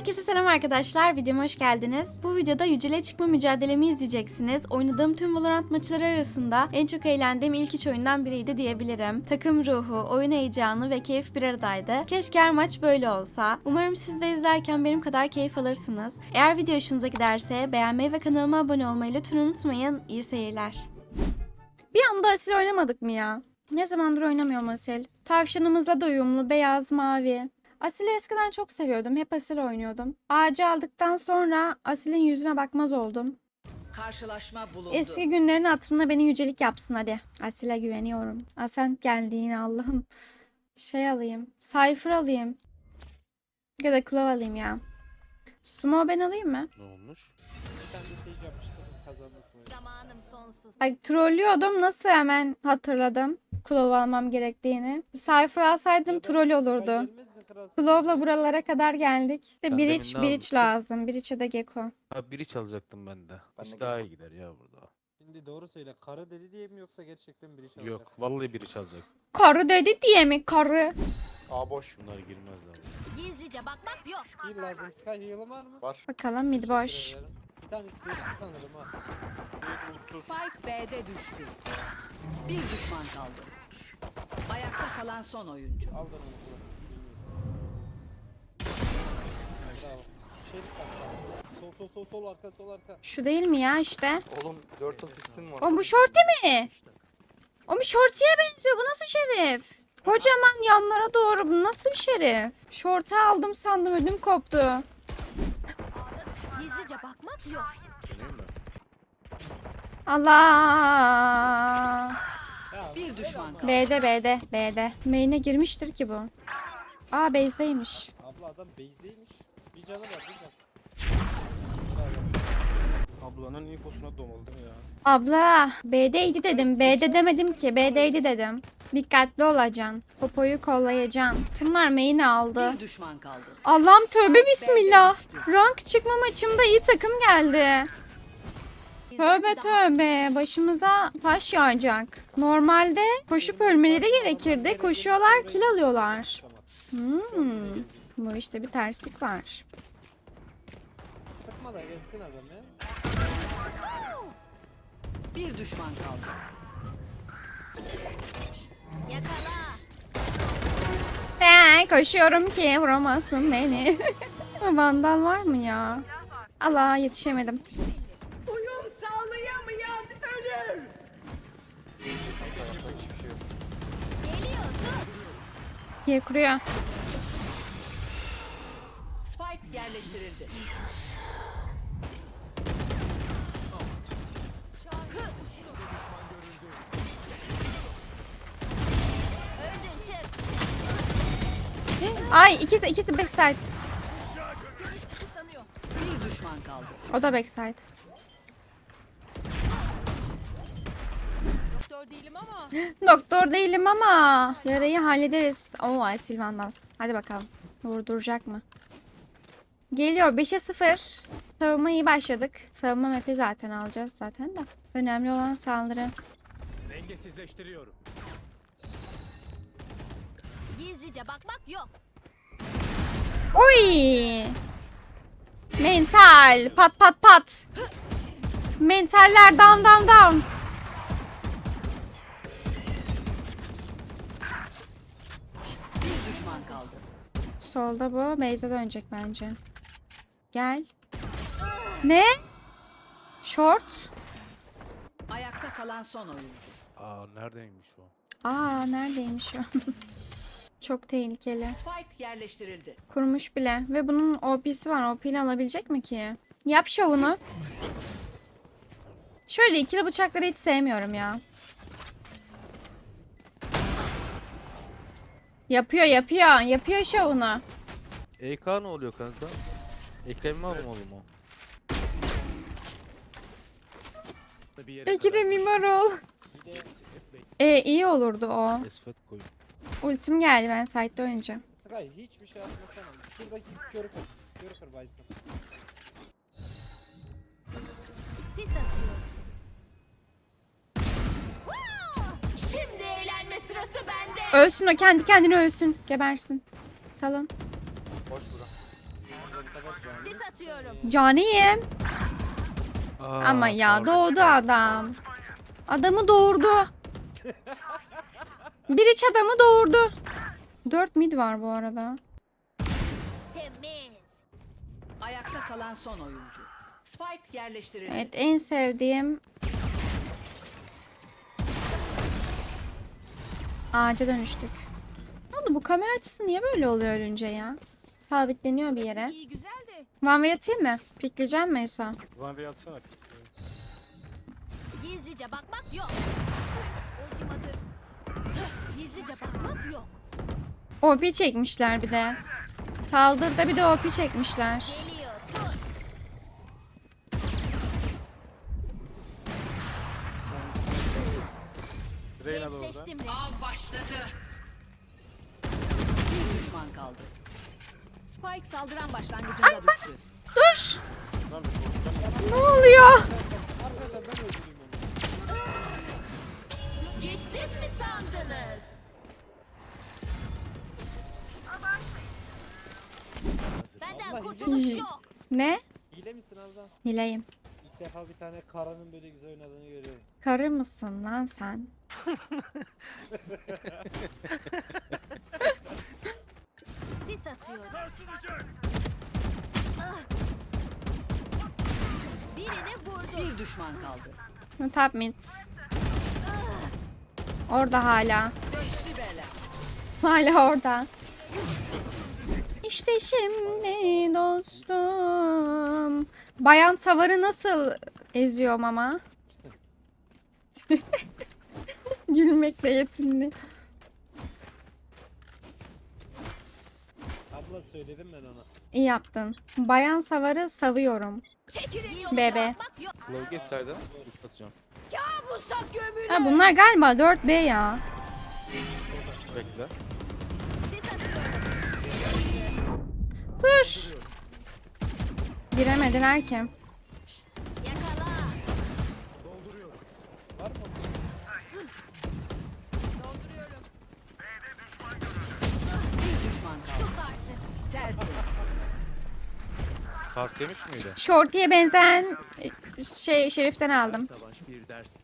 Herkese selam arkadaşlar, videoma hoş geldiniz. Bu videoda yücele çıkma mücadelemi izleyeceksiniz. Oynadığım tüm Valorant maçları arasında en çok eğlendiğim ilk üç oyundan biriydi diyebilirim. Takım ruhu, oyun heyecanı ve keyif bir aradaydı. Keşke her maç böyle olsa. Umarım siz de izlerken benim kadar keyif alırsınız. Eğer video hoşunuza giderse beğenmeyi ve kanalıma abone olmayı lütfen unutmayın. İyi seyirler. Bir anda Asil oynamadık mı ya? Ne zamandır oynamıyorum Asil. Tavşanımızla da uyumlu, beyaz, mavi. Asil'i eskiden çok seviyordum. Hep Asil oynuyordum. Ağacı aldıktan sonra Asil'in yüzüne bakmaz oldum. Karşılaşma bulundu. Eski günlerin hatırına beni yücelik yapsın hadi. Asil'e güveniyorum. Asent geldi yine Allah'ım. Şey alayım. Cypher alayım. Ya da Claw alayım ya. Sumo ben alayım mı? Ne olmuş? Tane de seyirci yapmıştım kazandık mı? Zamanım sonsuz. Bak trollüyordum nasıl hemen hatırladım. Claw almam gerektiğini. Cypher alsaydım troll olurdu. Claw'la buralara kadar geldik. İşte Sen demin ne almıştın? lazım. Bridge'e de Gecko. Ha biri çalacaktım ben de. Ben de daha iyi gider ya burada. Şimdi doğru söyle. Karı dedi diye mi yoksa gerçekten biri çalacak? Yok vallahi biri çalacak. Karı dedi diye mi karı? A boş. Bunlar girmezler. Gizlice bakmak yok. Bir lazım. Sky heal'ı var mı? Var. Bakalım mid boş. Teşekkür ederim. Bir tanesi geçti sanırım ha. Spike B'de düştü. Bir düşman kaldı. Ayakta kalan son oyuncu. Al da onu. Şerif sağ. Sol sol sol sol arka sol arka. Şu değil mi ya işte? Oğlum 4 asistim var. O bu şorti mi? O bir şortiye benziyor. Bu nasıl şerif? Kocaman yanlara doğru. Bu nasıl bir şerif? Şortu aldım sandım ödüm koptu. Gizlice bakmak yok. Allah. Bir düşman. B'de B'de B'de. Main'e girmiştir ki bu. Aa base'deymiş. Abla adam base'deymiş. Canı var bir can. Bravo. Ablanın infosuna domaldım ya. Abla B'deydi dedim. B'de demedim ki. B'deydi dedim. Dikkatli olacaksın. Popoyu kollayacaksın. Bunlar main'i aldı. Bir düşman kaldı. Allah'ım tövbe bismillah. Rank çıkma maçımda iyi takım geldi. Tövbe tövbe başımıza taş yağacak. Normalde koşup ölmeleri gerekirdi. Koşuyorlar kill alıyorlar. Hmm. Bu işte bir terslik var. Sıkma da gelsin adam ya. Bir düşman kaldı. He, koşuyorum ki vuramazsın beni. Vandal var mı ya? Allah yetişemedim. Uyum sağlayamayan ölür. Yer kuruyor. Ay ikisi, ikisi backside. Bir düşman kaldı. O da backside. Doktor değilim ama yarayı hallederiz. Oo Asil Vandal. Hadi bakalım. Vurduracak mı? Geliyor 5'e 0. Savunma iyi başladık. Savunma map'i zaten alacağız zaten de. Önemli olan saldırı. Dengesizleştiriyorum. Gizlice bakmak yok. Oy! Mental. Pat pat pat. Mentaller down down down. Bir düşman kaldı. Solda bu. Beyza dönecek bence. Gel. Ne? Short. Ayakta kalan son oyuncu. Aa neredeymiş o? Aa neredeymiş o? Çok tehlikeli. Spike yerleştirildi. Kurmuş bile. Ve bunun OP'si var. OP'li alabilecek mi ki? Yap şovunu. Şöyle ikili bıçakları hiç sevmiyorum ya. Yapıyor yapıyor. Yapıyor şovunu. EK ne oluyor kanka? Ekrem almalı mı? Bir yere Ekrem İmamoğlu. E iyi olurdu o. Esfet koy. Ultim geldi ben site'de oynayacağım. Sky hiçbir şey atmasana. Şuradaki körü kır. Körü kır Bison. Sis atıyor. Şimdi eğlenme sırası bende. Ölsün o kendi kendine ölsün. Gebersin. Salın. Boş bura. Sis atıyorum. Caniyim. Aa, Ama ya doğdu adam. Adamı doğurdu. Bir iç adamı doğurdu. 4 mid var bu arada. Temiz. Ayakta kalan son oyuncu. Spike yerleştirildi. Evet en sevdiğim Ağaca dönüştük. Ne oldu bu kamera açısı niye böyle oluyor ölünce ya? Sabitleniyor bir yere. İyi güzel de. One way atayım mı? Pikleyeceğim mi Esa? One way atsana. Gizlice bakmak yok. Ultim hazır. Gizlice bakmak yok. OP çekmişler bir de. Saldırıda bir de OP çekmişler. Geliyor. Tut. Reyna da orada. Gençleştim resmen. Av başladı. Bir düşman kaldı. Spike saldıran başlangıcında düştü. Dur! Lan bir korkudan Ne oluyor? Arkadaşlar ben öldüreyim onu. Geçtim mi sandınız? Hile-. Ne? Hile misin Azra? Hileyim. İlk defa bir tane karanın böyle güzel oynadığını görüyorum. Karı mısın lan sen? Sis atıyorum. Ah. Birini vurdu. Bir düşman kaldı. Top mid. Orada hala. Beşli bela. Hala orada. İşte şimdi dostum. Bayan Savar'ı nasıl eziyorum ama? Gülmekle yetindi. Abla söyledim ben ona. İyi yaptın. Bayan Savar'ı yoldan. Bebe. Claw geç sayda. Atacağım. Kabusa gömülü. Ha, bunlar galiba 4B ya. Bekle. Dur. Giremediler ki. Yakala. Var mı? Bir düşman kaldı. Sus artık. Tertemiz. Sars yemiş miydi? Shorty'ye benzeyen e, şey Şerif'ten aldım.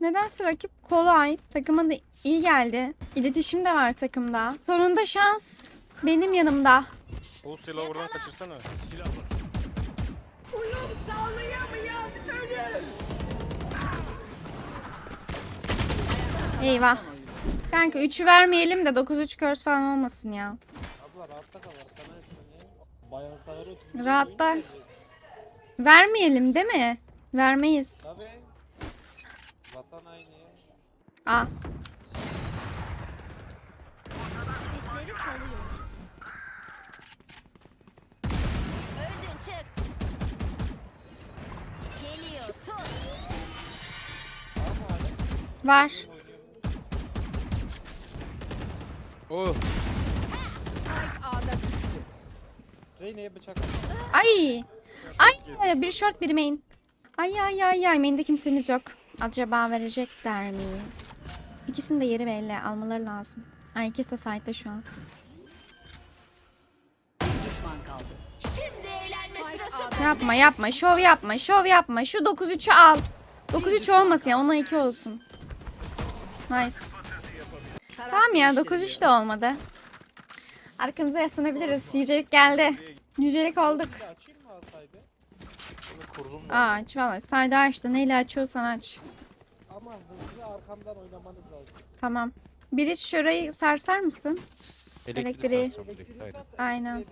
Nedense rakip kolay. Takıma da iyi geldi. İletişim de var takımda. Sonunda şans benim yanımda. O silahı oradan kaçırsana. Silah var. Eyvah. Kanka 3'ü vermeyelim de 9-3 curse falan olmasın ya. Abla rahatta kal arkana etsin ya. Bayan Savar 30. Rahatta. Vermeyelim değil mi? Vermeyiz. Tabii. Vatan aynı ya. Ah. Sesleri salıyor. Var. Oh. Reyna'ya bıçak. Ay. Ay bir short bir main. Ay ay ay ay main'de kimsemiz yok. Acaba verecekler mi? İkisinin de yeri belli. Almaları lazım. Ay ikisi de site'de şu an. Bir düşman kaldı. Şimdi eğlenme sırası bende. Yapma yapma. Şov yapma. Şov yapma. Şu 9-3'ü al. 9-3 olmasın ya. Ondan 2 olsun. Nice. Tamam ya 9-3 de olmadı. Arkamıza yaslanabiliriz. Yücelik geldi. Yücelik olduk. Aç valla. Sayda açtı. Neyle açıyorsan aç. Ama hızlı arkamdan oynamanız lazım. Tamam. Bir iç şurayı sarsar mısın? Elektriği Elektriği. Aynen.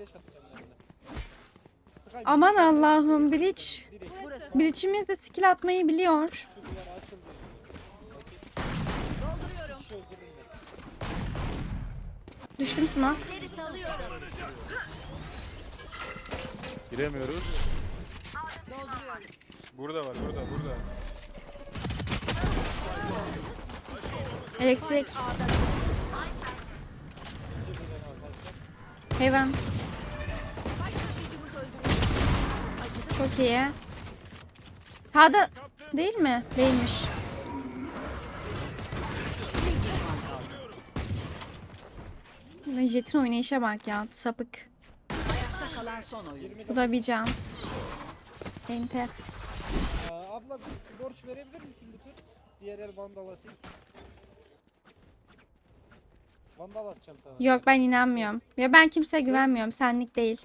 Sky, Aman Allah'ım bir iç. Direkt Bir içimiz de skill atmayı biliyor. Öldürün de. Düştüm salıyorum. Giremiyoruz. Burada var burada burada. Elektrik. Heaven. Çok iyi. Sağda değil mi? Değilmiş. Jet'in oynayışa bak ya. Sapık. Ayakta kalan son oyun. 20 Bu da bir can. Ente. Aa, abla borç verebilir misin bir tur? Diğer el vandal atayım. Vandal atacağım sana. Yok ben inanmıyorum. Ya ben kimseye güvenmiyorum. Senlik değil.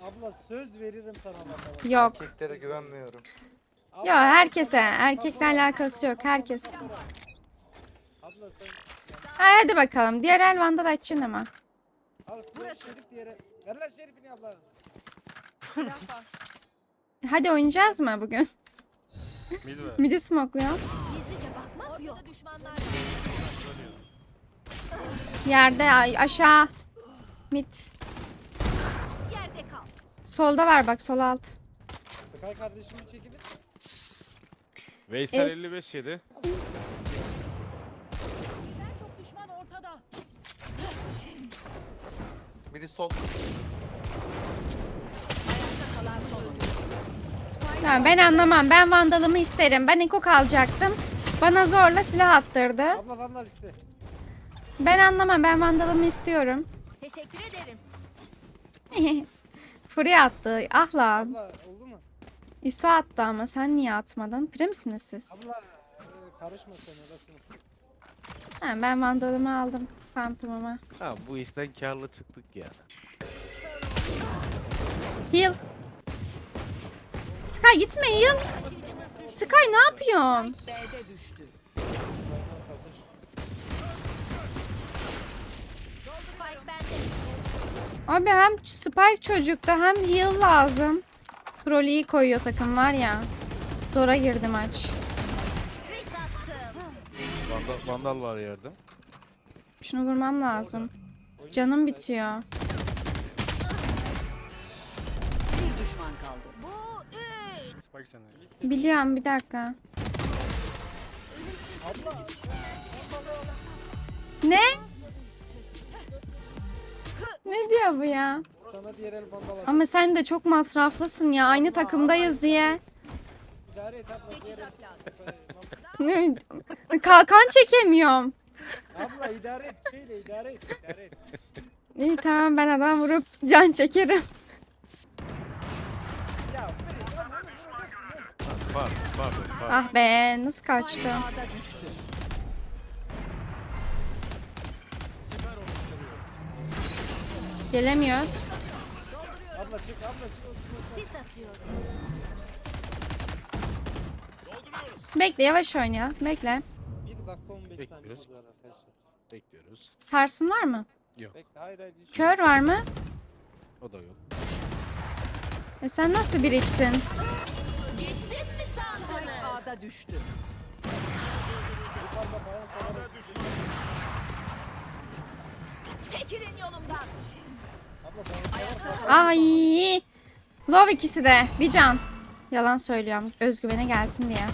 Abla söz veririm sana vandal. Yok. Erkeklere güvenmiyorum. Yok herkese. Erkekle alakası yok. Herkes. Abla sen hadi bakalım. Diğer el vandal açacaksın ama. al Burası. Şerif diğer el. Ver lan şerifini abla. Hadi oynayacağız mı bugün? Mid ver. Midi smokluyor. Gizlice bakmak yok. Ortada düşmanlar var. Yerde ay, aşağı. Mid. Yerde kal. Solda var bak sol alt. Sky kardeşim bir çekilir. Veysel Es. 55 yedi. Birden çok düşman ortada. Biri sol. Tamam ben anlamam. Ben vandalımı isterim. Ben ekok alacaktım. Bana zorla silah attırdı. Abla vandal iste. Ben anlamam. Ben vandalımı istiyorum. Teşekkür ederim. Free attı. Ah lan. Abla oldu mu? İso attı ama sen niye atmadın? Pire misiniz siz? Abla e, karışma sen orasını. Ha, ben vandalımı aldım. Phantom'ımı. Ha bu işten karlı çıktık ya. Heal. Sky gitme heal. Sky ne yapıyorsun? Abi hem Spike çocukta hem heal lazım. Troll iyi koyuyor takım var ya. Zora girdi maç. Vandal, vandal var yerde. Şunu vurmam lazım. Canım bitiyor. Bir düşman kaldı. Bu üç. Spike sende. Biliyorum bir dakika. Ne? Ne diyor bu ya? Sana diğer el at. Ama sen de çok masraflısın ya. Aynı takımdayız diye. İdare et abla diğer el. Ne? Kalkan çekemiyorum. abla idare et şeyle idare et idare et. İyi tamam ben adam vurup can çekerim. Ya var var var. Ah be nasıl kaçtı? Gelemiyoruz. Abla çık abla çık. Sis atıyorum. Bekle yavaş oyna. Bekle. 1 dakika 15 saniyemiz Bekliyoruz. var arkadaşlar. Bekliyoruz. Sarsın var mı? Bekle hayır hayır. hiç Kör var mı? O da yok. E sen nasıl bir içsin? Gittim mi sandınız? A'da düştü. Yukarıda bayan sanarak Çekilin yolumdan. Abla bayan Ay. Love ikisi de. Bir can. Yalan söylüyorum. Özgüvene gelsin diye.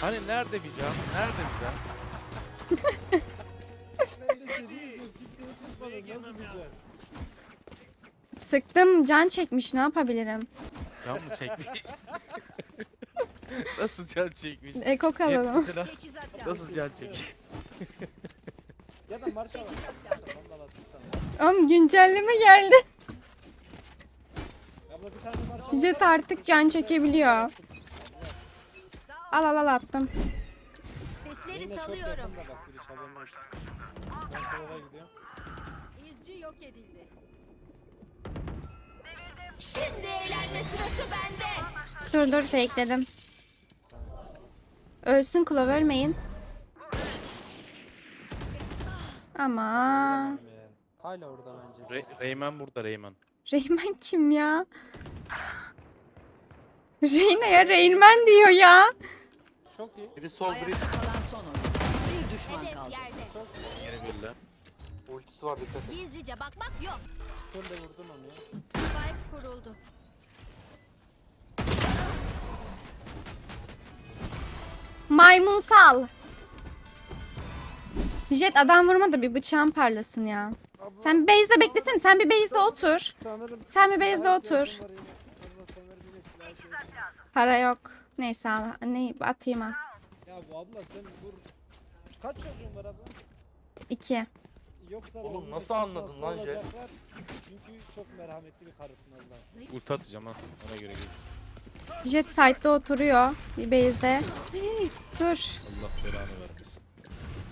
Hani nerede bir can? Nerede bir can? Ben de seni izliyorum. Kimseye sıkmadın. Nasıl güzel. Sıktım can çekmiş ne yapabilirim? Can mı çekmiş? Nasıl can çekmiş? Eko kalalım. nasıl can çekmiş? Ya da marşa var. Vandal attım sana. Oğlum güncelleme geldi. Abla bir tane marşa var. Jet artık can çekebiliyor. Al al al attım. Sesleri Benimle çok salıyorum. bak biri olsun. Ben gidiyorum. İzci yok edildi. Şimdi eğlenme sırası bende. Dur dur fakeledim. Ölsün Klov ölmeyin. Ama. Hala orada bence. Re- Reymen burada Reymen. Reymen kim ya? Reyna ya Reymen diyor ya. Çok iyi. Biri sol biri Ayakta kalan son oyun. Bir düşman Hedef kaldı. yerde. Yeni birle. ultisi var dikkat et. Gizlice bakmak yok. Son da vurdun onu ya. Spike kuruldu. Maymunsal. Jet adam vurma da bir bıçağın parlasın ya. Sen bir base'de beklesene. Sen bir base'de otur. sanırım Sen bir base'de otur. sanırım yine. Para yok. Neyse al. Ne atayım al. Ya bu abla sen vur. Kaç çocuğun var abla? 2. Yoksa Oğlum nasıl anladın şanslı lan Jet? olacaklar. Çünkü çok merhametli bir karısın Allah. Ulti atacağım ha. Ona göre geliriz. Jet side'da oturuyor. Base'de. Hey, Dur. Allah belanı vermesin.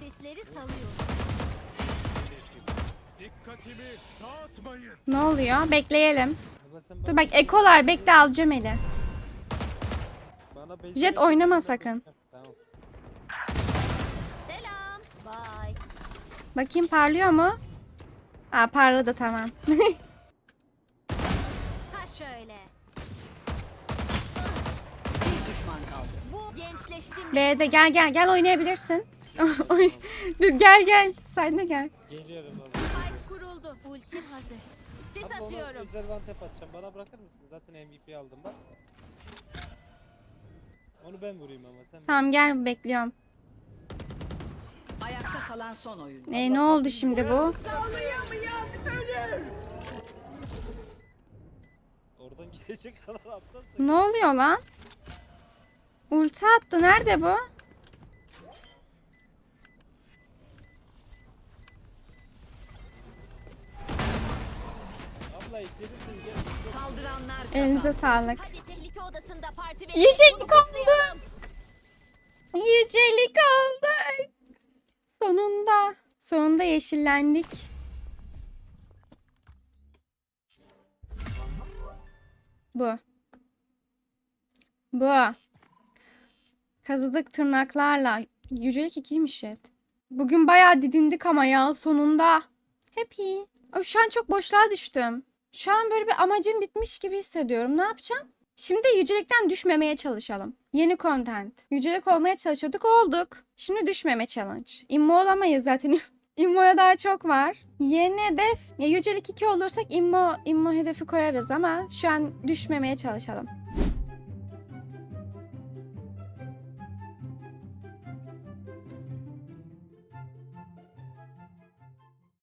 Sesleri dağıtmayın. Ne oluyor? Bekleyelim. Sen Dur bak ekolar bekle alacağım eli. Bana Jet oynama sakın. Tamam. Selam. Bye. Bakayım parlıyor mu? Aa parladı tamam. Ha şöyle. Bir düşman kaldı. Bu gençleştim. B'de gel gel gel oynayabilirsin. Oy. Dur, gel gel. Sen de gel. Geliyorum abi. Spike kuruldu. Ultim hazır. Sis ona atıyorum. özel one tap atacağım. Bana bırakır mısın? Zaten MVP aldım bak. Onu ben vurayım ama sen Tamam gel bekliyorum. Ayakta kalan son oyuncu. E, ne oldu şimdi bu? Oradan gelecek kadar aptalsın. Ne oluyor lan? Ulti attı. Nerede bu? Abla ekledim seni gel. Saldıranlar kazandı. Elinize sağlık. Hadi odasında parti Bunu oldu. kutlayalım. Yücelik oldu. Sonunda. Sonunda yeşillendik. Bu. Bu. Kazıdık tırnaklarla. Yücelik ikiymiş et. Bugün bayağı didindik ama ya sonunda. Happy. Ay, Şu an çok boşluğa düştüm. Şu an böyle bir amacım bitmiş gibi hissediyorum. Ne yapacağım? Şimdi yücelikten düşmemeye çalışalım. Yeni content. Yücelik olmaya çalışıyorduk olduk. Şimdi düşmeme challenge. İmmo olamayız zaten. İmmo'ya daha çok var. Yeni hedef. Ya yücelik 2 olursak immo, immo hedefi koyarız ama şu an düşmemeye çalışalım.